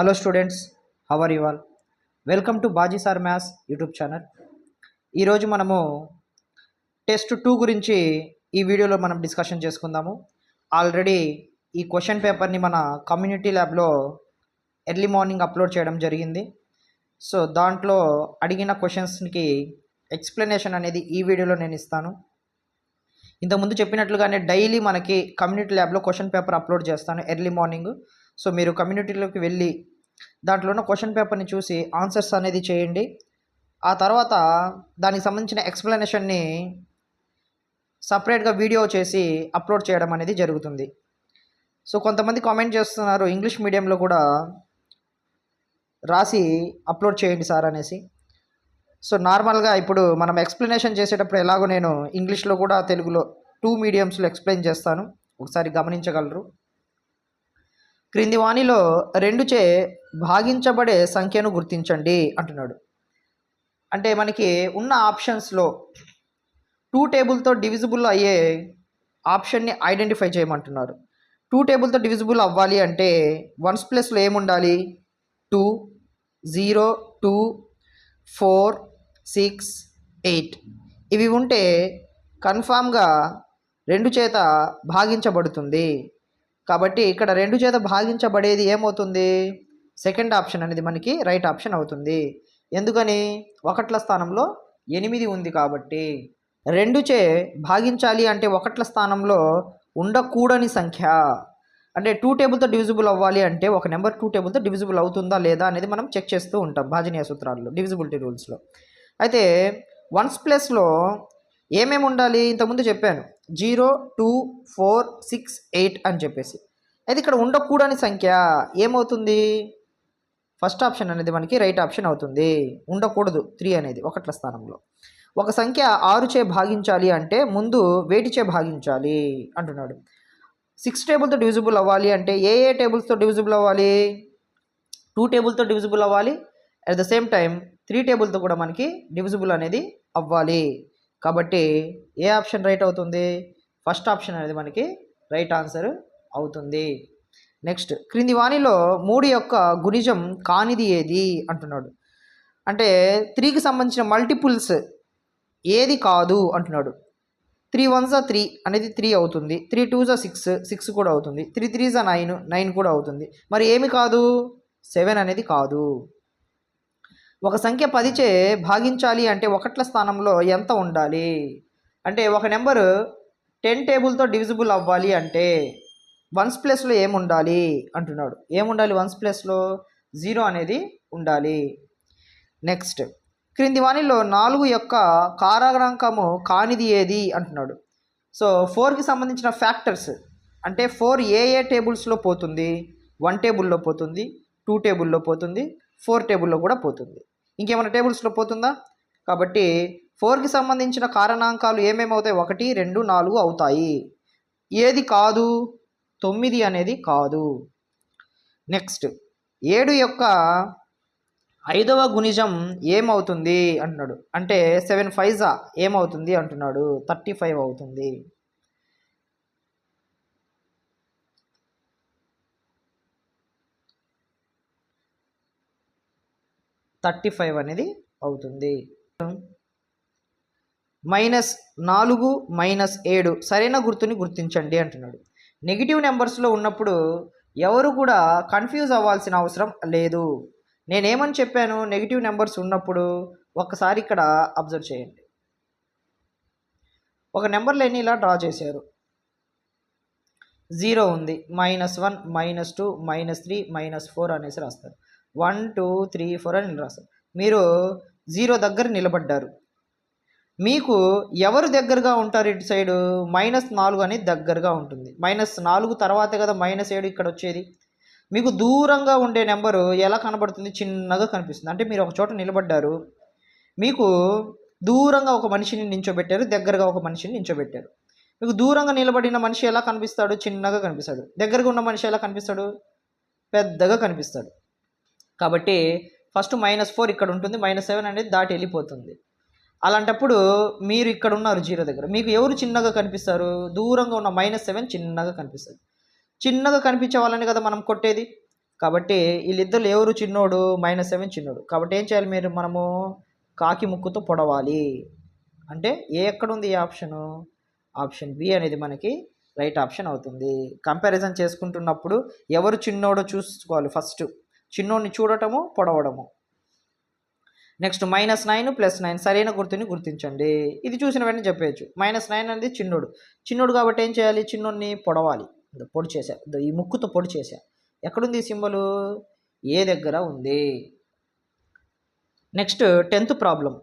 Hello students how are you all welcome to Baji sir maths YouTube channel ఈరోజు మనము test two గురించి ఈ వీడియోలో మనం డిస్కషన్ చేసుకుందాము. ఆల్రెడీ ఈ క్వశ్చన్ పేపర్ని మన కమ్యూనిటీ ల్యాబ్లో ఎర్లీ మార్నింగ్ అప్లోడ్ చేయడం జరిగింది. సో దాంట్లో అడిగిన క్వశ్చన్స్కి ఎక్స్ప్లెనేషన్ అనేది ఈ వీడియోలో నేను ఇస్తాను. ఇంతకుముందు చెప్పినట్లుగానే డైలీ మనకి కమ్యూనిటీ ల్యాబ్లో క్వశ్చన్ పేపర్ అప్లోడ్ చేస్తాను ఎర్లీ మార్నింగ్ సో మీరు కమ్యూనిటీలోకి వెళ్ళి దాంట్లో ఉన్న క్వశ్చన్ పేపర్ని చూసి ఆన్సర్స్ అనేది చేయండి. ఆ తర్వాత దానికి సంబంధించిన ఎక్స్ప్లెనేషన్ని సపరేట్గా వీడియో చేసి అప్లోడ్ చేయడం అనేది జరుగుతుంది. సో కొంతమంది కామెంట్ చేస్తున్నారు ఇంగ్లీష్ మీడియంలో కూడా రాసి అప్లోడ్ చేయండి సార్ అనేసి. సో నార్మల్గా ఇప్పుడు మనం ఎక్స్ప్లెనేషన్ చేసేటప్పుడు ఎలాగో నేను ఇంగ్లీష్లో కూడా తెలుగులో టూ మీడియంస్లో ఎక్స్ప్లెయిన్ చేస్తాను. ఒకసారి గమనించగలరు. క్రింది వాణిలో రెండుచే భాగించబడే సంఖ్యను గుర్తించండి అంటున్నాడు. అంటే మనకి ఉన్న ఆప్షన్స్లో టూ టేబుల్తో డివిజిబుల్ అయ్యే ఆప్షన్ని ఐడెంటిఫై చేయమంటున్నారు. టూ టేబుల్తో డివిజిబుల్ అవ్వాలి అంటే వన్స్ ప్లస్లో ఏముండాలి? Two zero two four six eight. ఇవి ఉంటే కన్ఫామ్గా రెండు చేత భాగించబడుతుంది. కాబట్టి ఇక్కడ రెండు చేత భాగించబడేది ఏమవుతుంది? సెకండ్ ఆప్షన్ అనేది మనకి రైట్ ఆప్షన్ అవుతుంది. ఎందుకని? ఒకట్ల స్థానంలో ఎనిమిది ఉంది కాబట్టి రెండు చే భాగించాలి అంటే ఒకట్ల స్థానంలో ఉండకూడని సంఖ్య. అంటే టూ టేబుల్తో డివిజిబుల్ అవ్వాలి అంటే ఒక నెంబర్ టూ టేబుల్తో డివిజిబుల్ అవుతుందా లేదా అనేది మనం చెక్ చేస్తూ ఉంటాం భాజనీయ సూత్రాల్లో డివిజిబిలిటీ రూల్స్లో. అయితే వన్స్ ప్లస్లో ఏమేమి ఉండాలి? ఇంతకుముందు చెప్పాను. Zero two four six eight అని చెప్పేసి. అయితే ఇక్కడ ఉండకూడని సంఖ్య ఏమవుతుంది? ఫస్ట్ ఆప్షన్ అనేది మనకి రైట్ ఆప్షన్ అవుతుంది. ఉండకూడదు. త్రీ అనేది ఒకట్ల స్థానంలో. ఒక సంఖ్య ఆరుచే భాగించాలి అంటే ముందు వేటిచే భాగించాలి అంటున్నాడు. సిక్స్ టేబుల్తో డివిజిబుల్ అవ్వాలి అంటే ఏ ఏ టేబుల్స్తో డివిజిబుల్ అవ్వాలి? టూ టేబుల్తో డివిజిబుల్ అవ్వాలి. At the same time three టేబుల్తో కూడా మనకి డివిజిబుల్ అనేది అవ్వాలి. కాబట్టి ఏ ఆప్షన్ రైట్ అవుతుంది? ఫస్ట్ ఆప్షన్ అనేది మనకి రైట్ ఆన్సర్ అవుతుంది. నెక్స్ట్ క్రింది వాణిలో మూడు యొక్క గుణిజం కానిది ఏది అంటున్నాడు. అంటే త్రీకి సంబంధించిన మల్టిపుల్స్ ఏది కాదు అంటున్నాడు. త్రీ వన్సా త్రీ అనేది త్రీ అవుతుంది. త్రీ టూజా సిక్స్ సిక్స్ కూడా అవుతుంది. త్రీ త్రీ జా నైన్ నైన్ కూడా అవుతుంది. మరి ఏమి కాదు? సెవెన్ అనేది కాదు. ఒక సంఖ్య పదిచే భాగించాలి అంటే ఒకట్ల స్థానంలో ఎంత ఉండాలి? అంటే ఒక నెంబరు టెన్ టేబుల్తో డివిజిబుల్ అవ్వాలి అంటే వన్స్ ప్లస్లో ఏముండాలి? అంటున్నాడు. ఏముండాలి వన్స్ ప్లస్లో? జీరో అనేది ఉండాలి. నెక్స్ట్. క్రింది వాణిలో నాలుగు యొక్క కారాంకము కానిది ఏది? అంటున్నాడు. సో ఫోర్కి సంబంధించిన ఫ్యాక్టర్స్ అంటే ఫోర్ ఏ ఏ టేబుల్స్లో పోతుంది? వన్ టేబుల్లో పోతుంది టూ టేబుల్లో పోతుంది ఫోర్ టేబుల్లో కూడా పోతుంది. ఇంకేమైనా టేబుల్స్లో పోతుందా? కాబట్టి ఫోర్కి సంబంధించిన కారణాంకాలు ఏమేమి అవుతాయి ఒకటి రెండు నాలుగు అవుతాయి. ఏది కాదు? తొమ్మిది అనేది కాదు. నెక్స్ట్ ఏడు యొక్క ఐదవ గుణిజం ఏమవుతుంది అంటున్నాడు అంటే సెవెన్ ఫైజా ఏమవుతుంది అంటున్నాడు. థర్టీ ఫైవ్ అవుతుంది. థర్టీ ఫైవ్ అనేది అవుతుంది. మైనస్ నాలుగు మైనస్ ఏడు. సరైన గుర్తుని గుర్తించండి అంటున్నాడు. నెగిటివ్ నెంబర్స్లో ఉన్నప్పుడు ఎవరు కూడా కన్ఫ్యూజ్ అవ్వాల్సిన అవసరం లేదు. నేనేమని చెప్పాను? నెగిటివ్ నెంబర్స్ ఉన్నప్పుడు ఒక్కసారి ఇక్కడ అబ్జర్వ్ చేయండి. ఒక నెంబర్ లేని ఇలా డ్రా చేశారు. జీరో ఉంది. Minus one minus two minus three minus four అనేసి రాస్తారు. వన్ టూ త్రీ ఫోర్ అని రాస్తారు మీరు జీరో దగ్గర నిలబడ్డారు. మీకు ఎవరు దగ్గరగా ఉంటారు ఇటు సైడు? మైనస్ నాలుగు అనేది దగ్గరగా ఉంటుంది. మైనస్ నాలుగు తర్వాతే కదా మైనస్ ఏడు ఇక్కడ వచ్చేది. మీకు దూరంగా ఉండే నెంబరు ఎలా కనబడుతుంది? చిన్నగా కనిపిస్తుంది. అంటే మీరు ఒక చోట నిలబడ్డారు. మీకు దూరంగా ఒక మనిషిని నించోబెట్టారు. దగ్గరగా ఒక మనిషిని నించోబెట్టారు. మీకు దూరంగా నిలబడిన మనిషి ఎలా కనిపిస్తాడు? చిన్నగా కనిపిస్తాడు. దగ్గరగా ఉన్న మనిషి ఎలా కనిపిస్తాడు? పెద్దగా కనిపిస్తాడు. కాబట్టి ఫస్ట్ మైనస్ ఫోర్ ఇక్కడ ఉంటుంది. మైనస్ సెవెన్ అనేది దాటి వెళ్ళిపోతుంది. అలాంటప్పుడు మీరు ఇక్కడ ఉన్నారు జీరో దగ్గర. మీకు ఎవరు చిన్నగా కనిపిస్తారు? దూరంగా ఉన్న మైనస్ సెవెన్ చిన్నగా కనిపిస్తుంది. చిన్నగా కనిపించే వాళ్ళని కదా మనం కొట్టేది? కాబట్టి వీళ్ళిద్దరు ఎవరు చిన్నోడు? మైనస్ సెవెన్ చిన్నోడు. కాబట్టి ఏం చేయాలి మీరు? మనము కాకి ముక్కుతో పొడవాలి. అంటే ఏ ఎక్కడ ఉంది ఈ ఆప్షను ఆప్షన్ బి అనేది మనకి రైట్ ఆప్షన్ అవుతుంది. కంపారిజన్ చేసుకుంటున్నప్పుడు ఎవరు చిన్నోడో చూసుకోవాలి ఫస్ట్ చిన్నోడిని చూడటము పొడవడము. Next minus nine plus nine సరైన గుర్తుని గుర్తించండి. ఇది చూసిన వెంటనే చెప్పేయచ్చు. మైనస్ నైన్ అనేది చిన్నోడు. చిన్నోడు కాబట్టి ఏం చేయాలి? చిన్నోడిని పొడవాలి. పొడి చేశా. ఈ ముక్కుతో పొడి చేశా. ఎక్కడుంది ఈ సింబలు? ఏ దగ్గర ఉంది? Next tenth problem.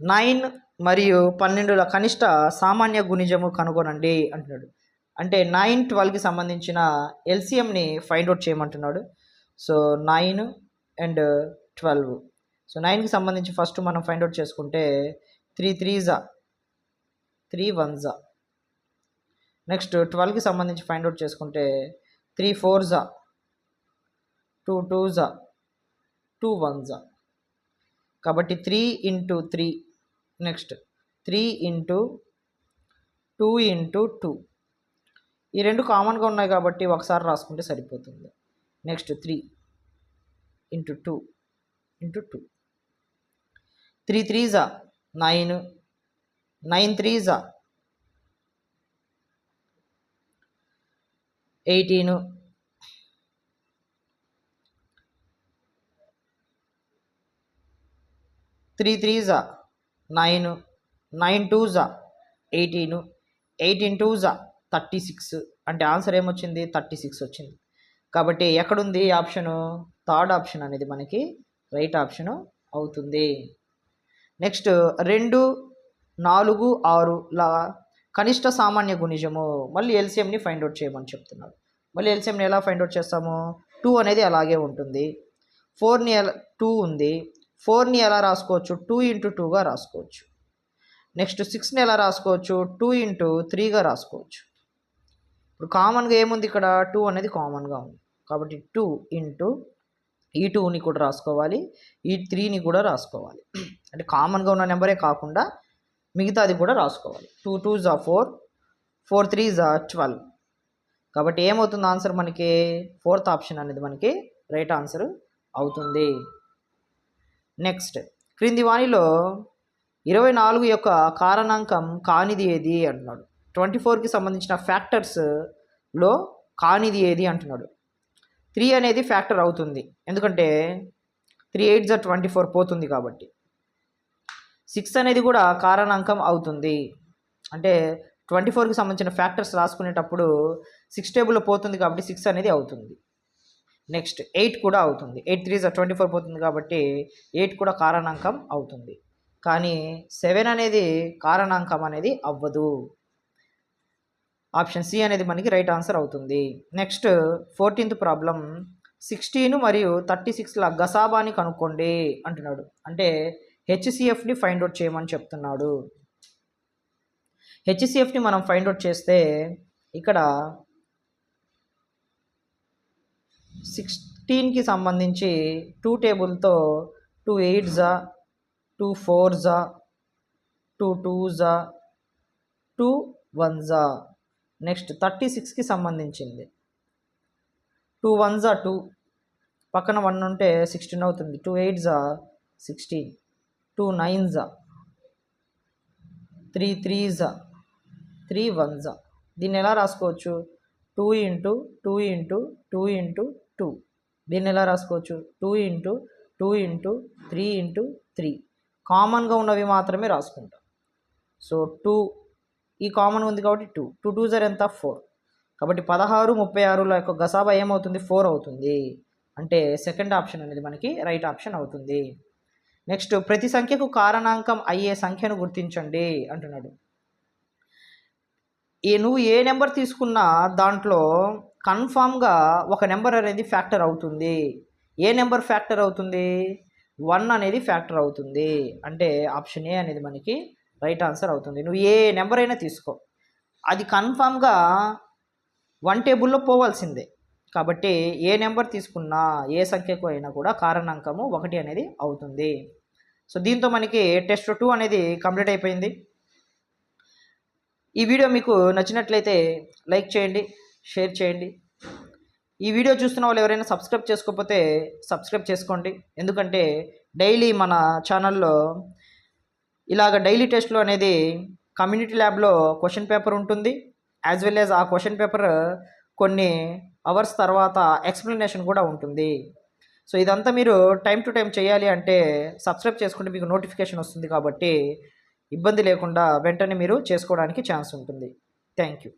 నైన్ మరియు పన్నెండుల కనిష్ట సామాన్య గుణిజము కనుగొనండి అంటున్నాడు. అంటే నైన్ ట్వెల్వ్కి సంబంధించిన ఎల్సిఎంని ఫైండ్ అవుట్ చేయమంటున్నాడు. So nine and twelve. So నైన్కి సంబంధించి ఫస్ట్ మనం ఫైండ్ అవుట్ చేసుకుంటే త్రీ త్రీజా త్రీ వన్జా నెక్స్ట్ ట్వెల్వ్కి సంబంధించి ఫైండ్ అవుట్ చేసుకుంటే త్రీ ఫోర్జా టూ టూజా టూ వన్జా కాబట్టి three into three next three into two into two ఈ రెండు కామన్గా ఉన్నాయి కాబట్టి ఒకసారి రాసుకుంటే సరిపోతుంది. Next three into two into two three త్రీజా nine nine త్రీజా ఎయిటీను త్రీ త్రీజా నైన్ నైన్ టూజా ఎయిటీను ఎయిటీన్ టూజా థర్టీ సిక్స్. అంటే ఆన్సర్ ఏమొచ్చింది? థర్టీ సిక్స్ వచ్చింది. కాబట్టి ఎక్కడుంది ఆప్షను? థర్డ్ ఆప్షన్ అనేది మనకి రైట్ ఆప్షను అవుతుంది. నెక్స్ట్ రెండు నాలుగు ఆరు లా కనిష్ట సామాన్య గుణిజము. మళ్ళీ ఎల్సిఎంని ఫైండ్ అవుట్ చేయమని చెప్తున్నారు. మళ్ళీ ఎల్సిఎంని ఎలా ఫైండ్ అవుట్ చేస్తాము? టూ అనేది అలాగే ఉంటుంది. ఫోర్ని ఎలా టూ ఉంది. ఫోర్ని ఎలా రాసుకోవచ్చు? టూ ఇంటూ టూగా రాసుకోవచ్చు. నెక్స్ట్ సిక్స్ని ఎలా రాసుకోవచ్చు? టూ ఇంటూ త్రీగా రాసుకోవచ్చు. ఇప్పుడు కామన్గా ఏముంది ఇక్కడ? టూ అనేది కామన్గా ఉంది. కాబట్టి టూ ఇంటూ ఈ టూని కూడా రాసుకోవాలి ఈ త్రీని కూడా రాసుకోవాలి. అంటే కామన్గా ఉన్న నెంబరే కాకుండా మిగతాది కూడా రాసుకోవాలి. టూ టూ జా ఫోర్ ఫోర్ త్రీ జా ట్వెల్వ్. కాబట్టి ఏమవుతుంది ఆన్సర్ మనకి? ఫోర్త్ ఆప్షన్ అనేది మనకి రైట్ ఆన్సర్ అవుతుంది. నెక్స్ట్ క్రింది వాణిలో ఇరవై నాలుగు యొక్క కారణాంకం కానిది ఏది అంటున్నాడు. ట్వంటీ ఫోర్కి సంబంధించిన ఫ్యాక్టర్స్లో కానిది ఏది అంటున్నాడు. త్రీ అనేది ఫ్యాక్టర్ అవుతుంది. ఎందుకంటే త్రీ ఎయిట్ జా ట్వంటీ ఫోర్ పోతుంది కాబట్టి. సిక్స్ అనేది కూడా కారణాంకం అవుతుంది. అంటే ట్వంటీ ఫోర్కి సంబంధించిన ఫ్యాక్టర్స్ రాసుకునేటప్పుడు సిక్స్ టేబుల్లో పోతుంది కాబట్టి సిక్స్ అనేది అవుతుంది. నెక్స్ట్ ఎయిట్ కూడా అవుతుంది. ఎయిట్ త్రీ ట్వంటీ ఫోర్ పోతుంది కాబట్టి ఎయిట్ కూడా కారణాంకం అవుతుంది. కానీ సెవెన్ అనేది కారణాంకం అనేది అవ్వదు. ఆప్షన్ సి అనేది మనకి రైట్ ఆన్సర్ అవుతుంది. Next fourteenth problem. సిక్స్టీన్ మరియు థర్టీ సిక్స్ల గసాబాని కనుక్కోండి అంటున్నాడు. అంటే హెచ్సిఎఫ్ని ఫైండ్ అవుట్ చేయమని చెప్తున్నాడు. హెచ్సిఎఫ్ని మనం ఫైండ్ అవుట్ చేస్తే ఇక్కడ సిక్స్టీన్కి సంబంధించి టూ టేబుల్తో టూ ఎయిట్జా టూ ఫోర్జా టూ టూజా టూ వన్జా నెక్స్ట్ థర్టీ సిక్స్కి సంబంధించింది. టూ వన్జా టూ. పక్కన వన్ ఉంటే సిక్స్టీన్ అవుతుంది. టూ ఎయిట్జా సిక్స్టీన్. టూ నైన్జా త్రీ త్రీజా త్రీ వన్జా దీన్ని ఎలా రాసుకోవచ్చు? Two into two into two into two. దీన్ని ఎలా రాసుకోవచ్చు? Two into two into three into three. కామన్గా ఉన్నవి మాత్రమే రాసుకుంటాం. సో టూ ఈ కామన్ ఉంది కాబట్టి టూ. టూ టూ జర్ ఎంత? ఫోర్. కాబట్టి పదహారు ముప్పై ఆరుల యొక్క గసాబా ఏమవుతుంది? ఫోర్ అవుతుంది. అంటే సెకండ్ ఆప్షన్ అనేది మనకి రైట్ ఆప్షన్ అవుతుంది. నెక్స్ట్ ప్రతి సంఖ్యకు కారణాంకం అయ్యే సంఖ్యను గుర్తించండి అంటున్నాడు. ఏ నువ్వు ఏ నెంబర్ తీసుకున్నా దాంట్లో కన్ఫామ్గా ఒక నెంబర్ అనేది ఫ్యాక్టర్ అవుతుంది. ఏ నెంబర్ ఫ్యాక్టర్ అవుతుంది? వన్ అనేది ఫ్యాక్టర్ అవుతుంది. అంటే ఆప్షన్ ఏ అనేది మనకి రైట్ ఆన్సర్ అవుతుంది. నువ్వు ఏ నెంబర్ అయినా తీసుకో. అది కన్ఫామ్గా వన్ టేబుల్లో పోవాల్సిందే. కాబట్టి ఏ నెంబర్ తీసుకున్నా ఏ సంఖ్యకు అయినా కూడా కారణాంకము ఒకటి అనేది అవుతుంది. సో దీంతో మనకి టెస్ట్ టూ అనేది కంప్లీట్ అయిపోయింది. ఈ వీడియో మీకు నచ్చినట్లయితే లైక్ చేయండి షేర్ చేయండి. ఈ వీడియో చూస్తున్న వాళ్ళు ఎవరైనా సబ్స్క్రైబ్ చేసుకోకపోతే సబ్స్క్రైబ్ చేసుకోండి. ఎందుకంటే డైలీ మన ఛానల్లో ఇలాగ డైలీ టెస్ట్లో అనేది కమ్యూనిటీ ల్యాబ్లో క్వశ్చన్ పేపర్ ఉంటుంది. యాజ్ వెల్ యాజ్ ఆ క్వశ్చన్ పేపర్ కొన్ని అవర్స్ తర్వాత ఎక్స్ప్లెనేషన్ కూడా ఉంటుంది. సో ఇదంతా మీరు టైం టు టైం చేయాలి అంటే సబ్స్క్రైబ్ చేసుకుంటే మీకు నోటిఫికేషన్ వస్తుంది కాబట్టి ఇబ్బంది లేకుండా వెంటనే మీరు చేసుకోవడానికి ఛాన్స్ ఉంటుంది. Thank you.